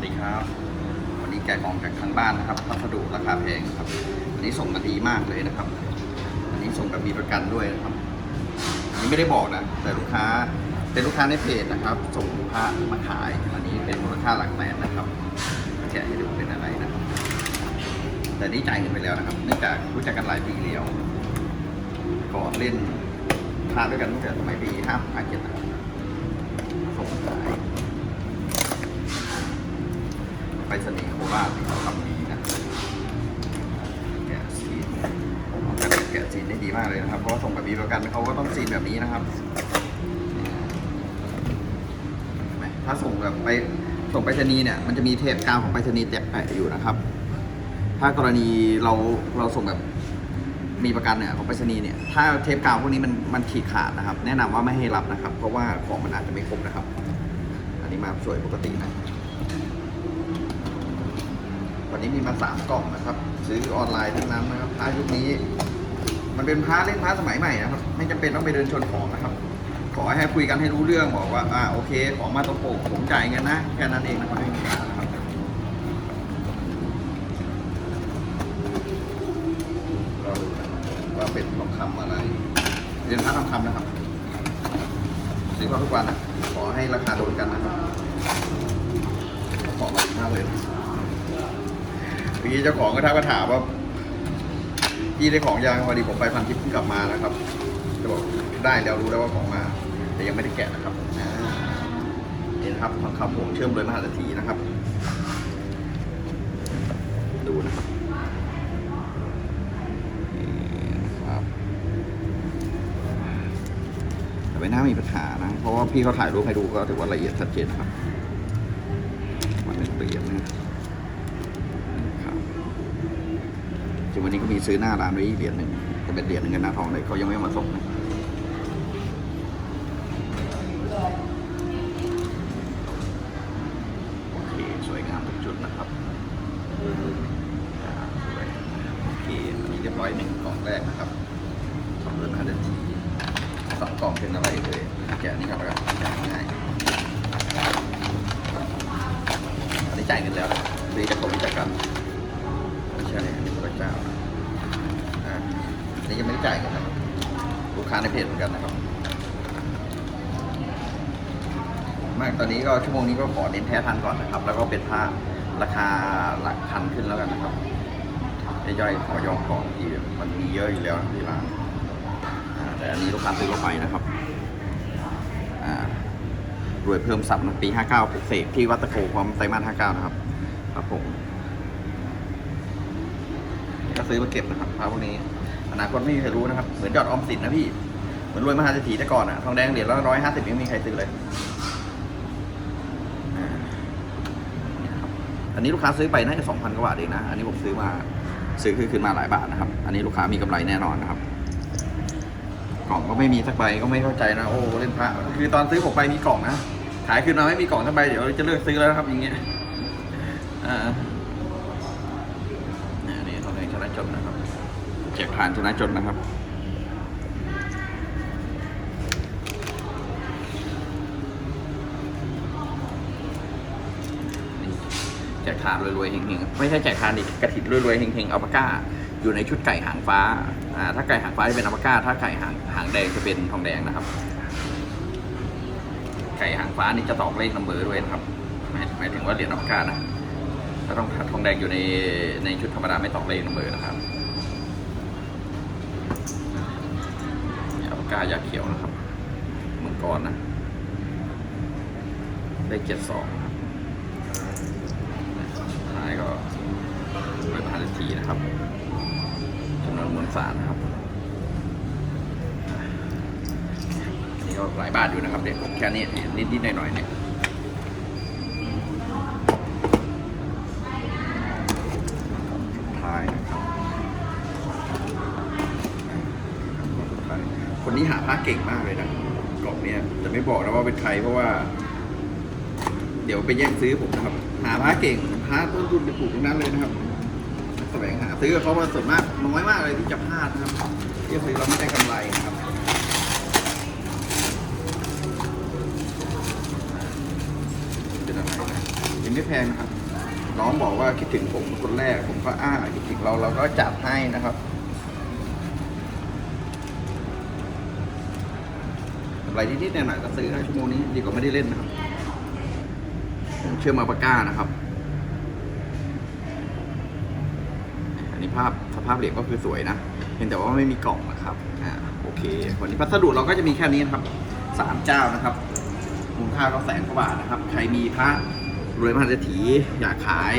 สดีครับ วันนี้แกะกล่องจากทางบ้านนะครับพัสดุราคาแพงครับ อันนี้ส่งมาดีมากเลยนะครับ อันนี้ส่งแบบมีประกันด้วยนะครับ อันนี้ไม่ได้บอกนะ แต่ลูกค้าเป็นลูกค้าในเพจนะครับ ส่งพระมาขาย อันนี้เป็นมูลค่าหลักแสนนะครับแกะให้ดูเป็นอะไรนะ แต่นี่จ่ายเงินไปแล้วนะครับ เนื่องจากรู้จักกันหลายปีแล้วก่อนเล่นพระด้วยกันตั้งแต่สมัยปีห้าห้าเจ็ดนะครับส่งขาย ไปเสน่ห์โคราชเขาทำดีนะแกะซีนแกะแกะซีนได้ดีมากเลยนะครับเพราะส่งแบบมีประกันเขาก็ต้องซีนแบบนี้นะครับถ้าส่งแบบไปส่งไปรษณีย์เนี่ยมันจะมีเทปกาวของไปรษณีย์แจกแปะอยู่นะครับ ถ้ากรณีเราเราส่งแบบมีประกันเนี่ยของไปรษณีย์เนี่ยถ้าเทปกาวพวกนี้มันมันขีดขาดนะครับ แนะนำว่าไม่ให้รับนะครับ เพราะว่าของมันอาจจะไม่ครบนะครับ อันนี้มาสวยปกตินะ วันนี้มีมาสามกล่องนะครับ ซื้อออนไลน์ทั้งนั้นนะครับพระยุคนี้ มันเป็นพระเล่นพระสมัยใหม่นะครับ ไม่จำเป็นต้องไปเดินชนของนะครับ ขอให้คุยกันให้รู้เรื่องบอกว่าอ่าโอเค ของมาตรงปกผมจ่ายเงินนะแค่นั้นเองนะครับไม่มีปัญหานะครับเราดูว่าเป็นทองคำอะไรเรียนพระทองคำนะครับซื้อมาทุกวันนะขอให้ราคาโดนกันนะครับของมาดีมากเลยนะ เมื่อกี้เจ้าของก็ทักมาถามว่าพี่ได้ของยังพอดีผมไปพันทิพย์เพิ่งกลับมานะครับจะบอกได้แล้วรู้แล้วว่าของมา แต่ยังไม่ได้แกะนะครับอ่านี่นะครับทองคำผมเชื่อมโดยมหาเศรษฐีนะครับ ดูนะครับนี่นะครับแต่ไม่น่ามีปัญหานะ เพราะว่าพี่เขาถ่ายรูปให้ดูก็ถือว่าละเอียดชัดเจนนะครับ มันเป็นเหรียญนะครับ จริงวันนี้ก็มีซื้อหน้าร้านไว้อีกเหรียญหนึ่งจะเป็นเหรียญเงินหน้าทองเลยเขายังไม่มาส่งนะโอเคสวยงามทุกจุดนะครับสวยโอเคอันนี้เรียบร้อยหนึ่งกล่องแรกนะครับทำเรื่องห้านาทีสองกล่องเป็นอะไรเลยแกะนี่ก่อนแล้วกันแกง่ายอันนี้จ่ายเงินแล้วนะซื้อจากคนรู้จักกันไม่ใช่อันนี้พระ เจ้านะอ่าอันนี้ยังไม่ได้จ่ายกันนะลูกค้าในเพจเหมือนกันนะครับ มากตอนนี้ก็ชั่วโมงนี้ก็ขอเน้นแท้ทันก่อนนะครับ แล้วก็เป็นผ้าราคาหลักพันขึ้นแล้วกันนะครับย่อยๆขอยอมของที่มันมีเยอะอยู่แล้วที่ร้านแต่อันนี้ลูกค้าซื้อเข้าไปนะครับรวยเพิ่มสับนะปี 59ปลุกเสกที่วัดตะโกพร้อมไตรมาส59 นะครับ ครับผม ก็ซื้อมาเก็บนะครับพระพวกนี้ อนาคตไม่มีใครรู้นะครับ เหมือนจอดออมสินนะพี่ เหมือนรวยมหาเศรษฐีแต่ก่อนอะทองแดงเหรียญละร้อยห้าสิบยังไม่มีใครซื้อเลย อันนี้ลูกค้าซื้อไปน่าจะสองพันกว่าบาทเองนะ อันนี้ผมซื้อมา ซื้อคือคืนมาหลายบาทนะครับ อันนี้ลูกค้ามีกำไรแน่นอนนะครับ กล่องก็ไม่มีสักใบก็ไม่เข้าใจนะ โอ้เล่นพระ คือตอนซื้อผมไปมีกล่องนะ ขายคืนมาไม่มีกล่องสักใบเดี๋ยวจะเลิกซื้อแล้วนะครับอย่างเงี้ย อ่า ดนะครับแจกผ่านชนะจนนะครับแจกทานรวยๆเฮงๆไม่ใช่แจกทานดิกระถิ่นรวยๆเฮงๆอัลปาก้า อยู่ในชุดไก่หางฟ้าอ่าถ้าไก่หางฟ้าจะเป็นอัลปาก้า ถ้าไก่หางหางแดงจะเป็นทองแดงนะครับ ไก่หางฟ้านี่จะตอกเลขนัมเบอร์ด้วยนะครับหมายหมายถึงว่าเหรียญอัลปาก้านะ ถ้าต้องทองแดงอยู่ในในชุดธรรมดาไม่ตอกเลนัมเบอร์นะครับนี่อัลปาก้ายาเขียวนะครับมังกรนะ ได้เจ็ดสองครับท้ายก็ไปมหาเศรษฐีนะครับจำนวนมวลสารนะครับนนี่ก็หลายบาทอยู่นะครับเด็กแค่นี้นิดๆหน่อยๆเนี่ย ท้ายนะครับค นี้หาผ้าเก่งมากเลยนะกล่องเนี้ยแต่ไม่บอกนะว่าเป็นใครเพราะว่า เดี๋ยวไปแย่งซื้อผมนะครับ หาผ้าเก่งผ้าต้นทุนจะถูกทั้งนั้นเลยนะครับแสวงหาซื้อเขามาส่วนมากน้อยมากเลยที่จะพลาดนะครับที่ซื้อเราไม่ได้กำไรนะครับเป็นอะไรนะยังไม่ไม่แพงนะครับน้องบอกว่าคิดถึงผมคนแรก ผมก็อ้าคิดถึงเราเราก็จัดให้นะครับอะไร นิดๆหน่อยๆก็ซื้อให้ชั่วโมงนี้ดีกว่าไม่ได้เล่นนะครับผมเชื่อมาปาก้านะครับ อันนี้ภาพสภาพเหล็กก็คือสวยนะเพียงแต่ว่าไม่มีกล่องนะครับอ่าโอเค วันนี้พัสดุเราก็จะมีแค่นี้นะครับสามเจ้านะครับมูลค่าก็แสนกว่าบาทนะครับ ใครมีพระรวยมหาเศรษฐีอยากขาย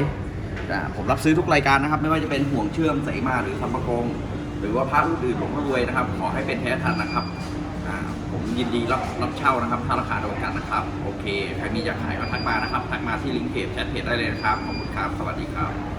ผมรับซื้อทุกรายการนะครับ ไม่ว่าจะเป็นห่วงเชื่อมเสมาหรือสัมปกงหรือว่าพระอื่นหลวงพ่อรวยนะครับ ขอให้เป็นแท้ทันนะครับ ผมยินดีรับรับเช่านะครับถ้าราคาโดนกันนะครับ โอเค ใครมีอยากขายก็ทักมานะครับ ทักมาที่ลิงก์เพจแชทเพจได้เลยนะครับ ขอบคุณครับ สวัสดีครับ